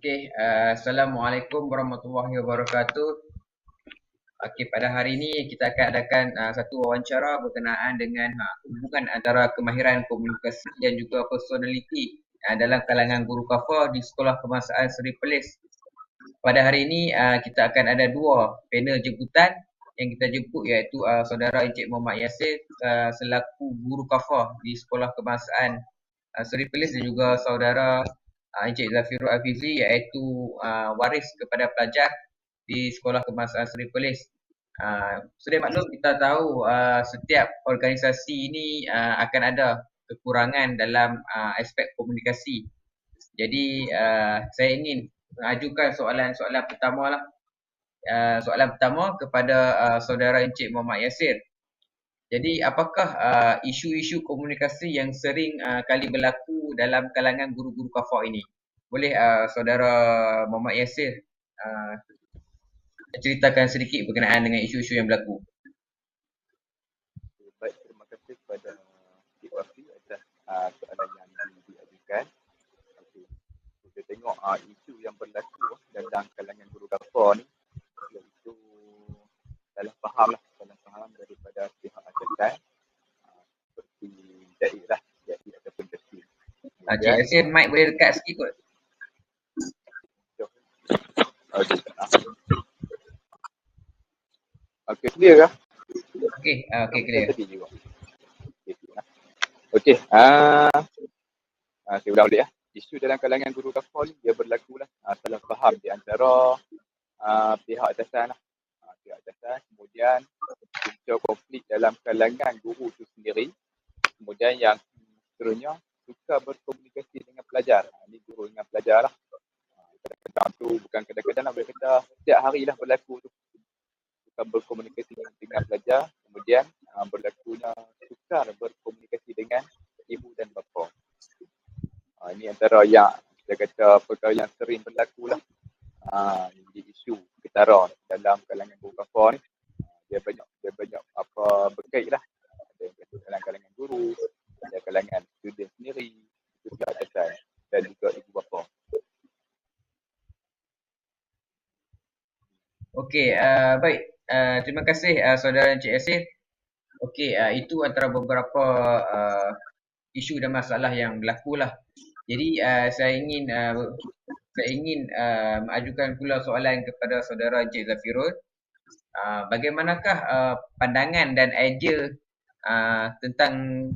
Okey, uh, Assalamualaikum warahmatullahi wabarakatuh. Okey, pada hari ini kita akan adakan uh, satu wawancara berkenaan dengan uh, hubungan antara kemahiran komunikasi dan juga personaliti uh, dalam kalangan guru kafa di Sekolah Kebangsaan Seri Pelis. Pada hari ini uh, kita akan ada dua panel jemputan yang kita jemput iaitu uh, saudara Encik Muhammad Yasir uh, selaku guru kafa di Sekolah Kebangsaan uh, Seri Pelis dan juga saudara uh, Encik Zafirul Afizi iaitu uh, waris kepada pelajar di Sekolah Kebangsaan Seri Polis. Uh, sudah maklum kita tahu uh, setiap organisasi ini uh, akan ada kekurangan dalam uh, aspek komunikasi. Jadi uh, saya ingin mengajukan soalan-soalan pertama lah. Uh, soalan pertama kepada uh, saudara Encik Muhammad Yasir. Jadi apakah uh, isu-isu komunikasi yang sering uh, kali berlaku dalam kalangan guru-guru kafa ini? Boleh uh, saudara Muhammad Yasir uh, ceritakan sedikit berkenaan dengan isu-isu yang berlaku? Baik, terima kasih kepada Cik Wafi atas uh, soalan yang diajukan. Okay. Kita tengok uh, isu yang berlaku dalam kalangan guru kafa ni iaitu salah faham lah faham daripada pihak uh, seperti daerah jadi ataupun kecil. Encik Yasin, mic boleh dekat sikit kot. Okey, okay, clear ke? Okey, uh, okey clear. Okey, ah, uh, saya ulang balik ya. Isu dalam kalangan guru kafal dia berlaku lah uh, salah faham di antara uh, pihak atasan lah pihak atasan kemudian punca konflik dalam kalangan guru itu sendiri. Kemudian yang seterusnya suka berkomunikasi dengan pelajar. Ha, ini guru dengan pelajar lah. Ha, kadang-kadang tu bukan kadang-kadang lah boleh kata setiap hari lah berlaku tu. Suka berkomunikasi dengan pelajar kemudian ha, berlakunya suka berkomunikasi dengan ibu dan bapa. Ha, ini antara yang kita kata perkara yang sering berlaku lah. Ha, jadi isu ketara dalam kalangan kafa ni dia banyak dia banyak apa berkait lah ada dalam kalangan guru ada kalangan student sendiri juga atasan dan juga ibu bapa Okey, uh, baik. Uh, terima kasih uh, saudara Encik Yasir. Okey, uh, itu antara beberapa uh, isu dan masalah yang berlaku lah. Jadi uh, saya ingin uh, saya ingin uh, mengajukan pula soalan kepada saudara Encik Zafirul. Uh, bagaimanakah uh, pandangan dan idea uh, tentang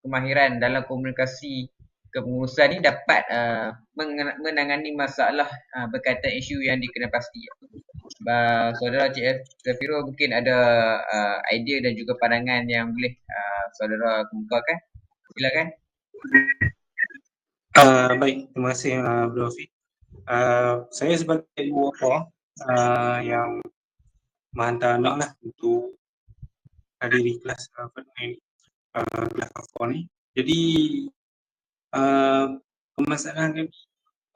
kemahiran dalam komunikasi kepengurusan ini dapat uh, menangani masalah uh, berkaitan isu yang dikenal pasti. Uh, saudara Encik Zafirul mungkin ada uh, idea dan juga pandangan yang boleh uh, saudara kemukakan. Silakan. Uh, baik, terima kasih uh, Bro Afiq. Uh, saya sebagai bapa uh, yang menghantar anak lah untuk hadiri kelas uh, ini, uh, kelas kafar ni. Jadi uh, permasalahan kami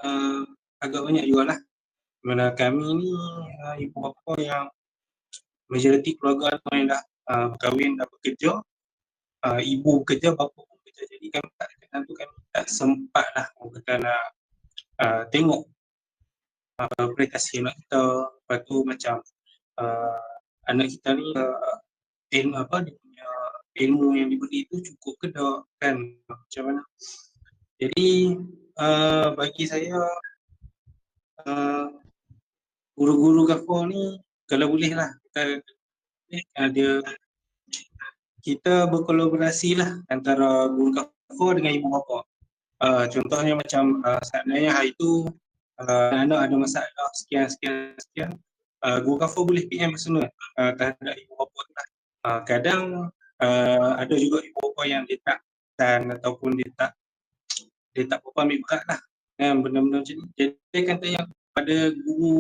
uh, agak banyak juga lah. Mana kami ni uh, ibu bapa yang majoriti keluarga tu yang dah uh, berkahwin, dah bekerja. Uh, ibu bekerja, bapa pun bekerja. Jadi kami tak, tentu kami tak sempat lah kata nak uh, tengok uh, prestasi anak kita lepas tu macam uh, anak kita ni uh, ilmu apa dia punya ilmu yang diberi tu cukup ke tak kan macam mana? Jadi uh, bagi saya uh, guru-guru kafir ni kalau boleh lah kita, dia kita berkolaborasi lah antara guru kafir dengan ibu bapa. Uh, contohnya macam uh, saat hari itu uh, anak ada masalah sekian sekian sekian uh, guru kafir boleh PM personal uh, terhadap ibu bapa. Uh, kadang uh, ada juga ibu bapa yang dia tak dan ataupun dia tak dia tak berapa ambil berat lah. Kan benda-benda macam ni. Jadi dia akan tanya pada guru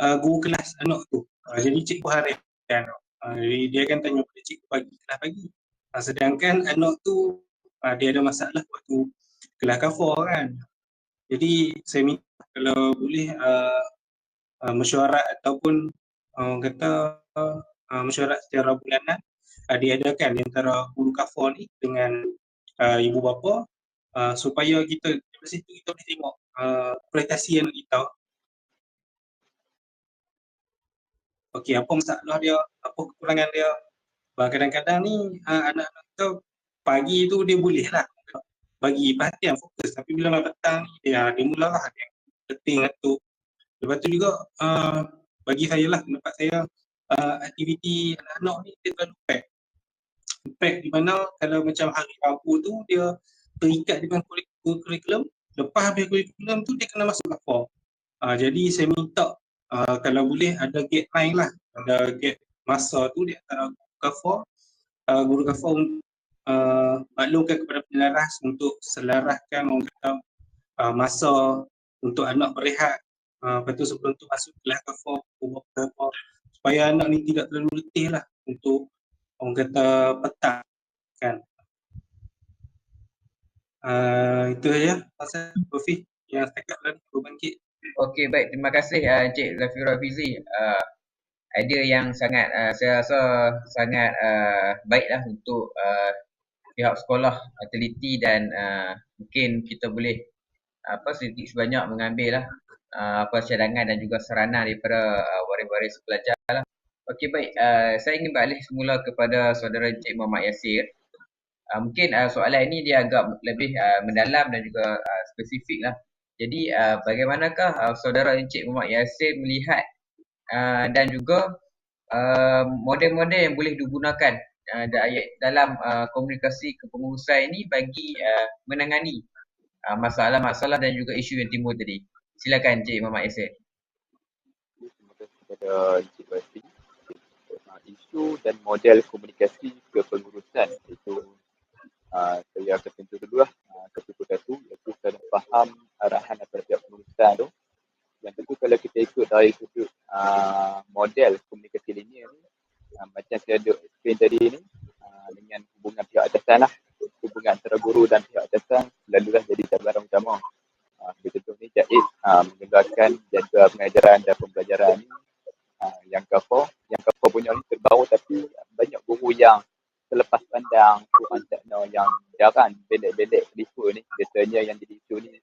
uh, guru kelas anak tu. Uh, jadi cikgu harian uh, jadi dia akan tanya pada cikgu pagi kelas pagi. Uh, sedangkan anak tu uh, dia ada masalah waktu kelas kafar kan. Jadi saya minta kalau boleh uh, uh, mesyuarat ataupun uh, kata uh, mesyuarat secara bulanan uh, diadakan di antara guru kafar ni dengan uh, ibu bapa uh, supaya kita dari situ kita boleh tengok uh, aplikasi yang nak kita Okey, apa masalah dia, apa kekurangan dia. Kadang-kadang ni uh, anak-anak kita pagi tu dia boleh lah bagi perhatian fokus tapi bila malam petang ni dia, dia mulalah dia letih ngantuk. Lepas tu juga uh, bagi saya lah pendapat saya uh, aktiviti anak-anak ni dia terlalu pack. Pack di mana kalau macam hari Rabu tu dia terikat dengan kurikulum lepas habis kurikulum tu dia kena masuk lapor. Uh, jadi saya minta uh, kalau boleh ada gate lain lah. Ada gate masa tu di antara guru uh, guru kafar uh, maklumkan kepada penyelarah untuk selaraskan orang kata uh, masa untuk anak berehat uh, lepas tu sebelum tu masuk kelas kafar kafar supaya anak ni tidak terlalu letih lah untuk orang kata petang kan? Uh, itu saja. Pasal Profi yang setakat tadi berbangkit Okey baik. Terima kasih uh, Encik Zafira Fizi uh, idea yang sangat uh, saya rasa sangat uh, baiklah untuk uh, pihak sekolah teliti dan uh, mungkin kita boleh apa sedikit sebanyak mengambil lah uh, apa cadangan dan juga saranan daripada uh, waris-waris pelajar lah. Okey baik, uh, saya ingin beralih semula kepada saudara Encik Muhammad Yasir. Uh, mungkin uh, soalan ini dia agak lebih uh, mendalam dan juga uh, spesifik lah. Jadi uh, bagaimanakah uh, saudara Encik Muhammad Yasir melihat Uh, dan juga uh, model-model yang boleh digunakan uh, dalam uh, komunikasi kepengurusan ini bagi uh, menangani uh, masalah-masalah dan juga isu yang timbul tadi. Silakan Encik Muhammad Yasir. Terima kasih kepada Encik Basti. Isu dan model komunikasi kepengurusan itu uh, saya akan sentuh dulu lah uh, satu persatu iaitu saya faham arahan daripada pihak pengurusan tu yang tentu kalau kita ikut dari sudut uh, model komunikasi linear ni uh, macam saya ada explain tadi ni uh, dengan hubungan pihak atasan lah hubungan antara guru dan pihak atasan selalulah jadi cabaran utama uh, contoh ni Jaiz uh, mengeluarkan jadual pengajaran dan pembelajaran ni uh, yang cover yang cover punya ni terbaru tapi banyak guru yang selepas pandang kurang tekno yang jarang bedek-bedek telefon ni biasanya yang jadi isu ni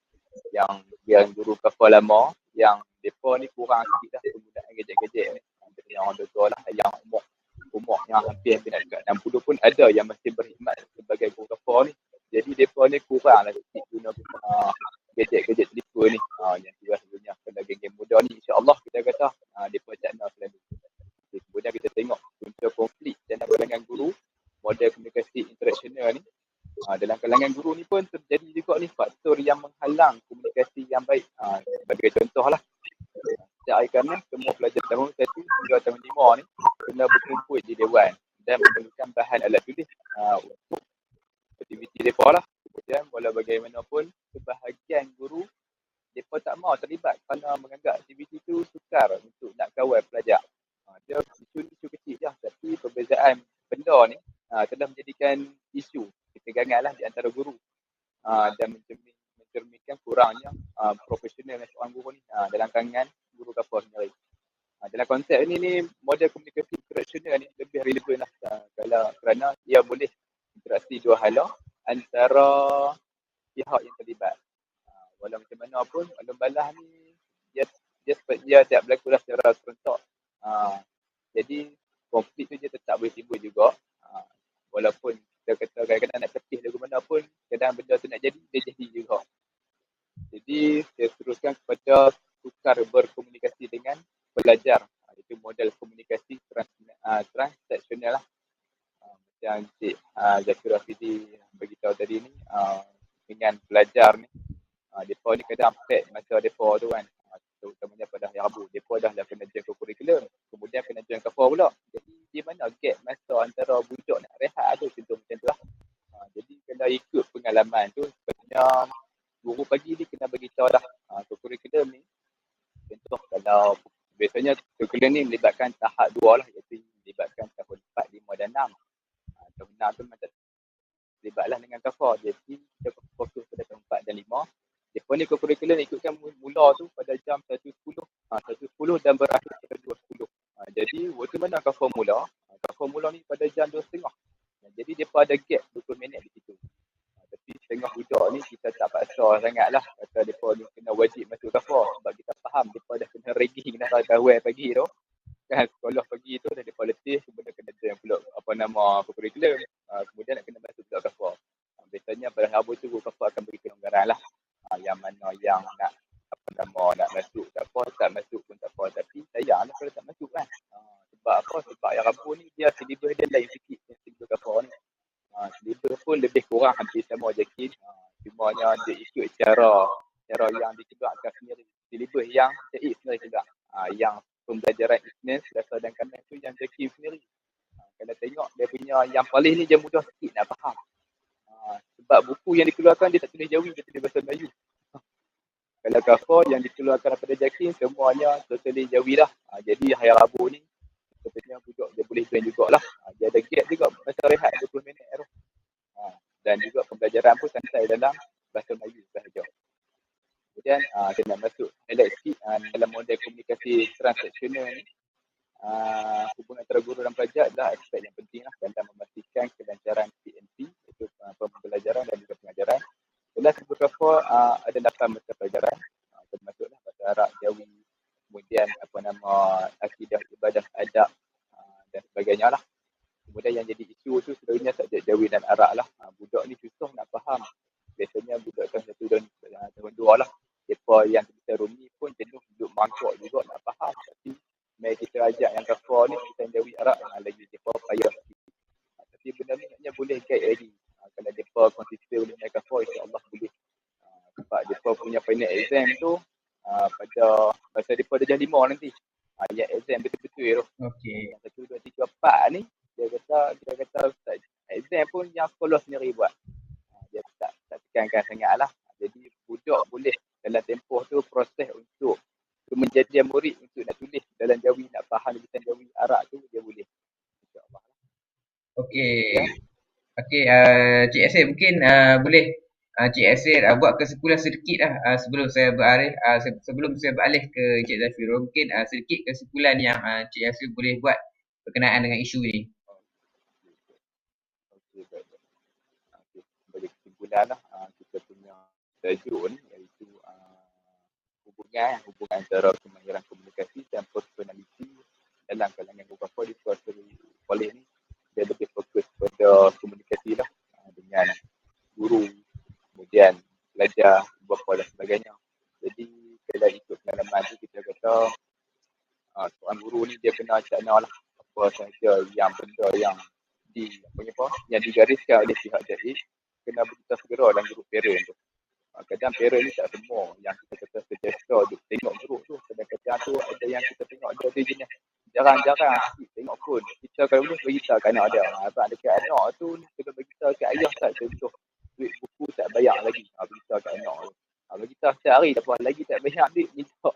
yang yang guru cover lama yang mereka ni kurang sikit lah penggunaan gadget-gadget ni. Yang orang tua lah yang umur umur yang hampir-hampir nak dekat 60 pun ada yang masih berkhidmat sebagai guru kafar ni. Jadi mereka ni kurang lah sikit guna uh, gadget-gadget telefon ni. Uh, yang tu sebenarnya kalau geng-geng muda ni insyaAllah kita kata uh, mereka cakna selalu. Okay, kemudian kita tengok punca konflik dan kalangan guru model komunikasi interaksional ni Uh, dalam kalangan guru ni pun terjadi juga ni faktor yang menghalang komunikasi yang baik. Uh, sebagai contoh lah. Setiap hari kerana semua pelajar tahun satu hingga tahun lima ni kena berkumpul di Dewan dan memerlukan bahan alat tulis uh, untuk aktiviti mereka lah. Kemudian walau bagaimanapun sebahagian guru mereka tak mahu terlibat kerana menganggap aktiviti tu sukar untuk nak kawal pelajar. Uh, dia isu-isu kecil je tapi perbezaan benda ni uh, telah menjadikan isu ketegangan lah di antara guru uh, dan mencermin, mencerminkan kurangnya uh, profesional dan seorang guru ni uh, dalam kalangan guru kapal sendiri. Uh, dalam konsep ini ni model komunikasi interaksional ni lebih relevan lah uh, kalau kerana ia boleh interaksi dua hala antara pihak yang terlibat. Uh, walau macam mana pun, walau balah ni dia dia dia tidak berlaku lah secara serentak. Uh, jadi konflik tu dia tetap boleh timbul juga. Uh, walaupun kita kata kadang-kadang nak tepih lagu mana pun kadang benda tu nak jadi dia jadi juga jadi saya teruskan kepada tukar berkomunikasi dengan belajar ha, itu model komunikasi trans, uh, transaksional lah uh, macam Cik uh, Zakir Rafidi beritahu tadi ni uh, dengan belajar ni uh, mereka ni kadang pack masa mereka tu kan terutamanya pada hari Rabu. Mereka dah lah kena join ke kurikulum. Kemudian kena join ke form pula. Jadi di mana gap masa antara budak nak rehat ada contoh macam tu lah. Ha, jadi kena ikut pengalaman tu. Sebenarnya guru pagi ni kena bagi tahu lah ha, ke kurikulum ni. Contoh kalau biasanya kurikulum ni melibatkan tahap dua lah. Iaitu melibatkan tahun 4, 5 dan 6. Tahun 6 tu macam terlibatlah dengan kafar. Jadi kita fokus pada 4 dan 5 mereka ni ke kurikulum ikutkan mula tu pada jam 1.10 ha, 1.10 dan berakhir pada 2.10 ha, jadi waktu mana akan formula ha, formula ni pada jam 2.30 ha, jadi dia ada gap 20 minit di situ. Ha, tapi kita tengah budak ni kita tak paksa sangat lah kata mereka ni kena wajib masuk kafar sebab kita faham mereka dah kena ragging dah tahu pagi tu kan sekolah pagi tu dah mereka letih kemudian kena ada yang pula apa nama curriculum uh, kemudian nak kena masuk budak kafar uh, biasanya pada Rabu tu guru kafar akan beri kelonggaran lah uh, yang mana yang nak apa nama nak masuk tak apa tak masuk pun tak apa tapi sayang lah kalau tak masuk kan uh, sebab apa sebab yang Rabu ni dia silibus dia lain sikit yang silibus kafar ni uh, silibus pun lebih kurang hampir sama jakin uh, cumanya dia ikut cara cara yang ditegakkan sendiri silibus yang CX sendiri juga uh, yang pembelajaran Isnin, Selasa dan Kamis tu yang Jaki sendiri. Ha, kalau tengok dia punya yang paling ni dia mudah sikit nak faham. Ha, sebab buku yang dikeluarkan dia tak tulis Jawi, dia tulis bahasa Melayu. Kalau kafar yang dikeluarkan daripada Jaki semuanya totally Jawi lah. Ha, jadi hari Rabu ni sebenarnya budak dia boleh join jugalah. Ha, dia ada gap juga masa rehat 20 minit tu. Ha, dan juga pembelajaran pun santai dalam bahasa Melayu sahaja. Kemudian uh, kita sikit uh, dalam model komunikasi transaksional ni. Uh, hubungan antara guru dan pelajar adalah aspek yang penting lah dalam memastikan kelancaran PNP iaitu uh, pembelajaran dan juga pengajaran. Sebuah kafa uh, ada 8 mata pelajaran uh, termasuklah bahasa Arab, Jawi, kemudian apa nama akidah, ibadah, adab uh, dan sebagainya lah. Kemudian yang jadi isu tu sebenarnya subjek Jawi dan Arab lah. Uh, budak ni susah nak faham. Biasanya budak kelas satu dan tahun dua lah mereka yang kita rumi pun jenuh duduk mangkuk juga nak faham. Tapi mari kita ajak yang kafar ni kita jawi Arab yang lagi mereka payah. Ha, tapi benda ni maknanya boleh guide lagi ha, kalau mereka konsisten boleh naik kafar insyaAllah boleh. Ha, sebab mereka punya final exam tu ha, pada masa mereka dah jam lima nanti. Ha, yang exam betul-betul tu okay. yang satu, dua, tiga, empat ni dia kata, dia kata exam pun yang sekolah sendiri buat. Ha, dia tak, tak tekankan sangat lah. Jadi budak boleh dalam tempoh tu proses untuk menjadi murid untuk nak tulis dalam Jawi, nak faham lisan Jawi Arab tu dia boleh. InsyaAllah. Okey. Ya. Okey, uh, Cik Asir mungkin uh, boleh uh, Cik Asir uh, buat kesimpulan sedikit lah uh, sebelum saya beralih uh, sebelum saya beralih ke Cik Zafirul mungkin uh, sedikit kesimpulan yang uh, Cik Asir boleh buat berkenaan dengan isu ini. Okey, baik. Okey, bagi kesimpulan lah uh, kita punya tajuk ni hubungan hubungan antara kemahiran komunikasi dan personality dalam kalangan beberapa kuartal kolej ni dia lebih fokus pada komunikasi lah uh, dengan guru kemudian pelajar beberapa dan sebagainya. Jadi kalau ikut pengalaman tu kita kata uh, guru ni dia kena cakna lah apa sahaja yang benda yang di apa, yang digariskan oleh pihak JAI kena berita segera dalam grup parent tu. Ah, kadang parent ni tak semua. Yang kita kata suggestor duk tengok grup tu kadang-kadang tu ada yang kita tengok dia ada jenis jarang-jarang tengok pun. Kita kalau boleh beritahu anak dia. Abang dekat anak tu kita beritahu kat ayah tak contoh. Duit buku tak bayar lagi. Ha, beritahu kat anak tu. Ha, beritahu sehari tak apa lagi tak bayar duit minta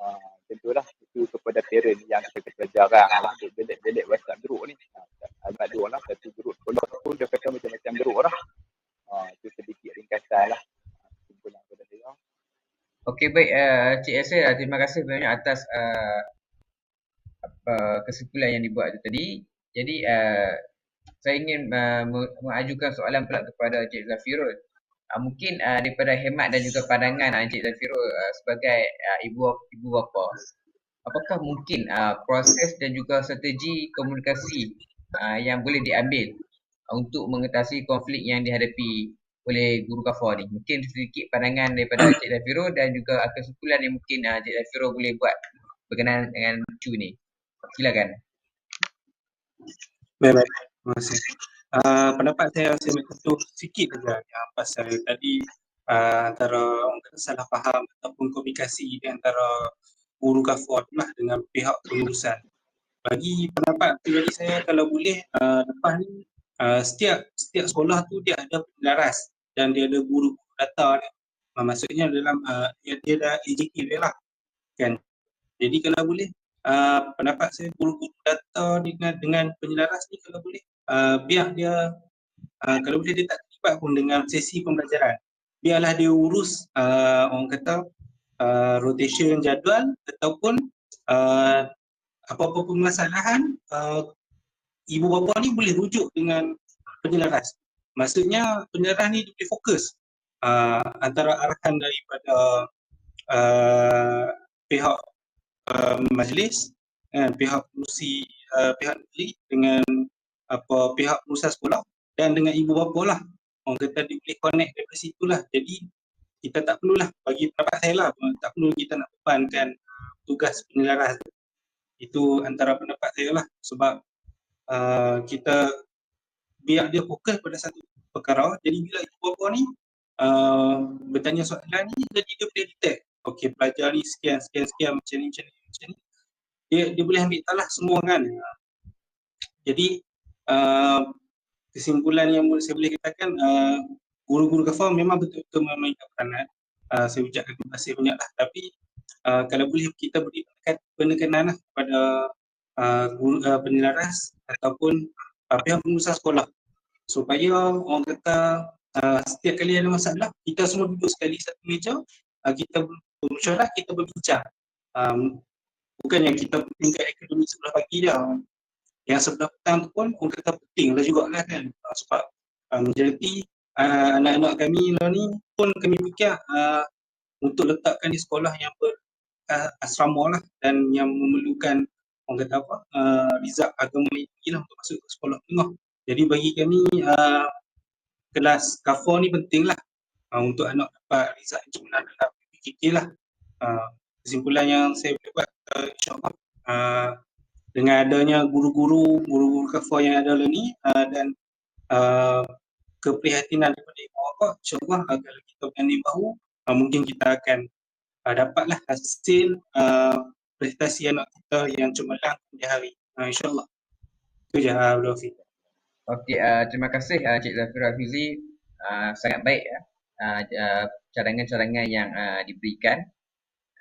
ha, tentulah itu kepada parent yang kita kata jarang lah. Duk belik-belik whatsapp grup ni. Ha, alamat dua lah satu kalau pun dia kata macam-macam grup lah. Ha, itu sedikit ringkasan lah Okey baik uh, Cik Yasir uh, terima kasih banyak atas uh, apa kesimpulan yang dibuat itu tadi. Jadi uh, saya ingin uh, mengajukan soalan pula kepada Cik Zafirul. Uh, mungkin uh, daripada hemat dan juga pandangan uh, Cik Zafirul uh, sebagai uh, ibu ibu bapa. Apakah mungkin uh, proses dan juga strategi komunikasi uh, yang boleh diambil untuk mengatasi konflik yang dihadapi oleh guru kafar ni. Mungkin sedikit pandangan daripada Cik Zafiro dan juga kesimpulan yang mungkin uh, Cik Zafiro boleh buat berkenaan dengan isu ni. Silakan. Baik, baik. Terima kasih. Uh, pendapat saya saya nak tentu sikit saja yang pasal tadi uh, antara salah faham ataupun komunikasi di antara guru kafar lah dengan pihak pengurusan. Bagi pendapat pribadi saya kalau boleh uh, lepas ni uh, setiap setiap sekolah tu dia ada penjelaras dan dia ada guru data dia. Uh, maksudnya dalam uh, dia, dah AJK dia lah. Kan? Jadi kalau boleh uh, pendapat saya guru-guru data dengan dengan penyelaras ni kalau boleh uh, biar dia uh, kalau boleh dia tak terlibat pun dengan sesi pembelajaran. Biarlah dia urus uh, orang kata uh, rotation jadual ataupun uh, apa-apa permasalahan uh, ibu bapa ni boleh rujuk dengan penyelaras maksudnya penyerahan ni lebih fokus uh, antara arahan daripada uh, pihak uh, majlis uh, pihak pengurusi uh, pihak negeri dengan apa pihak pengurusan sekolah dan dengan ibu bapa lah. Orang kata dia boleh connect dari situ lah. Jadi kita tak perlulah bagi pendapat saya lah. Tak perlu kita nak bebankan tugas penyelaras itu antara pendapat saya lah. Sebab uh, kita biar dia fokus pada satu perkara jadi bila ibu bapa ni uh, bertanya soalan ni jadi dia boleh detect okey pelajar ni sekian sekian sekian macam ni macam ni macam ni. Dia dia boleh ambil talah semua kan? Jadi uh, kesimpulan yang saya boleh katakan uh, guru-guru kafah memang betul-betul memainkan peranan uh, saya ucapkan terima kasih banyak lah tapi uh, kalau boleh kita beri penekanan lah kepada uh, guru, uh, penyelaras ataupun uh, pihak pengusaha sekolah? Supaya orang kata uh, setiap kali ada masalah kita semua duduk sekali satu meja uh, kita bermusyawarah kita berbincang. Um, bukan yang kita tingkat akademik sebelah pagi dia yang sebelah petang tu pun orang kata penting lah juga lah kan. Uh, sebab majoriti uh, anak-anak kami lah ni pun kami fikir uh, untuk letakkan di sekolah yang ber, uh, asrama lah dan yang memerlukan orang kata apa? Uh, rizak agama tinggi lah untuk masuk ke sekolah tengah. Jadi bagi kami uh, kelas kafar ni penting lah uh, untuk anak dapat result yang sebenar dalam PKK lah. Uh, kesimpulan yang saya boleh buat uh, insyaAllah uh, dengan adanya guru-guru, guru-guru kafar yang ada ni uh, dan uh, keprihatinan daripada ibu bapa insyaAllah uh, kalau kita berani bahu uh, mungkin kita akan uh, dapatlah hasil uh, prestasi anak kita yang cemerlang di hari uh, insyaAllah. Itu je Abdul Hafiz. Okey, uh, terima kasih uh, Cik Zafir Hafizi. Uh, sangat baik ya. Uh, cadangan-cadangan yang uh, diberikan.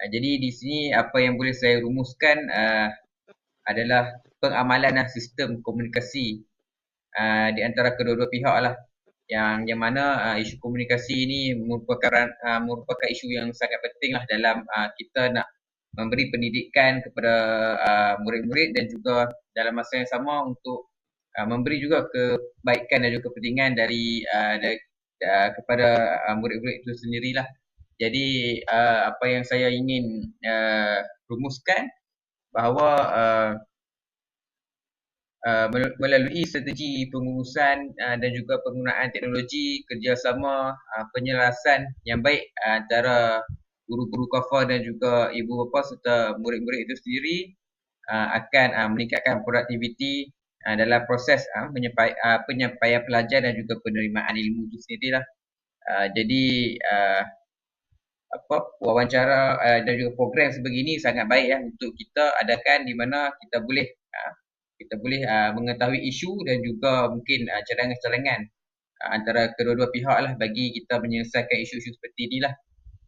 Uh, jadi di sini apa yang boleh saya rumuskan uh, adalah pengamalan uh, sistem komunikasi uh, di antara kedua-dua pihak lah. Yang yang mana uh, isu komunikasi ini merupakan uh, merupakan isu yang sangat penting lah dalam uh, kita nak memberi pendidikan kepada uh, murid-murid dan juga dalam masa yang sama untuk uh, memberi juga kebaikan dan juga kepentingan dari, uh, dari uh, kepada uh, murid-murid itu sendirilah. Jadi uh, apa yang saya ingin uh, rumuskan bahawa uh, uh, melalui strategi pengurusan uh, dan juga penggunaan teknologi kerjasama uh, penyelarasan yang baik uh, antara guru-guru kafah dan juga ibu bapa serta murid-murid itu sendiri uh, akan uh, meningkatkan produktiviti uh, dalam proses uh, penyampai, uh, penyampaian pelajar dan juga penerimaan ilmu itu sendiri lah. Uh, jadi uh, apa wawancara uh, dan juga program sebegini sangat baik ya untuk kita adakan di mana kita boleh uh, kita boleh uh, mengetahui isu dan juga mungkin uh, cadangan-cadangan uh, antara kedua-dua pihak lah bagi kita menyelesaikan isu-isu seperti inilah.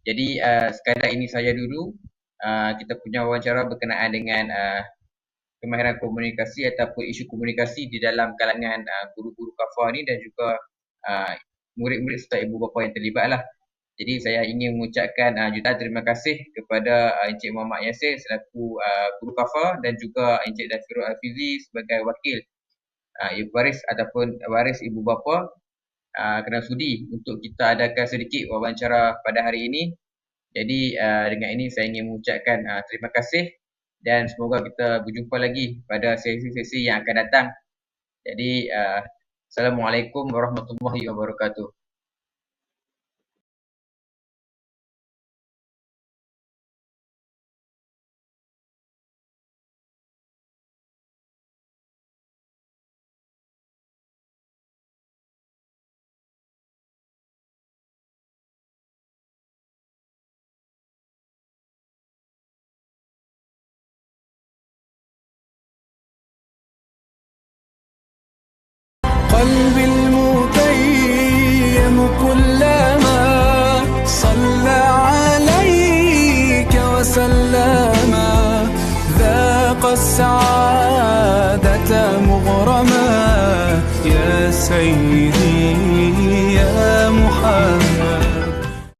Jadi uh, sekadar ini saja dulu uh, kita punya wawancara berkenaan dengan uh, kemahiran komunikasi ataupun isu komunikasi di dalam kalangan uh, guru-guru kafah ni dan juga uh, murid-murid serta ibu bapa yang terlibat lah. Jadi saya ingin mengucapkan uh, jutaan terima kasih kepada uh, Encik Muhammad Yasir selaku uh, guru kafah dan juga Encik Dafirul Alfizi sebagai wakil uh, ibu waris ataupun waris ibu bapa uh, kena sudi untuk kita adakan sedikit wawancara pada hari ini. Jadi uh, dengan ini saya ingin mengucapkan uh, terima kasih dan semoga kita berjumpa lagi pada sesi-sesi yang akan datang. Jadi, uh, Assalamualaikum warahmatullahi wabarakatuh. قلبي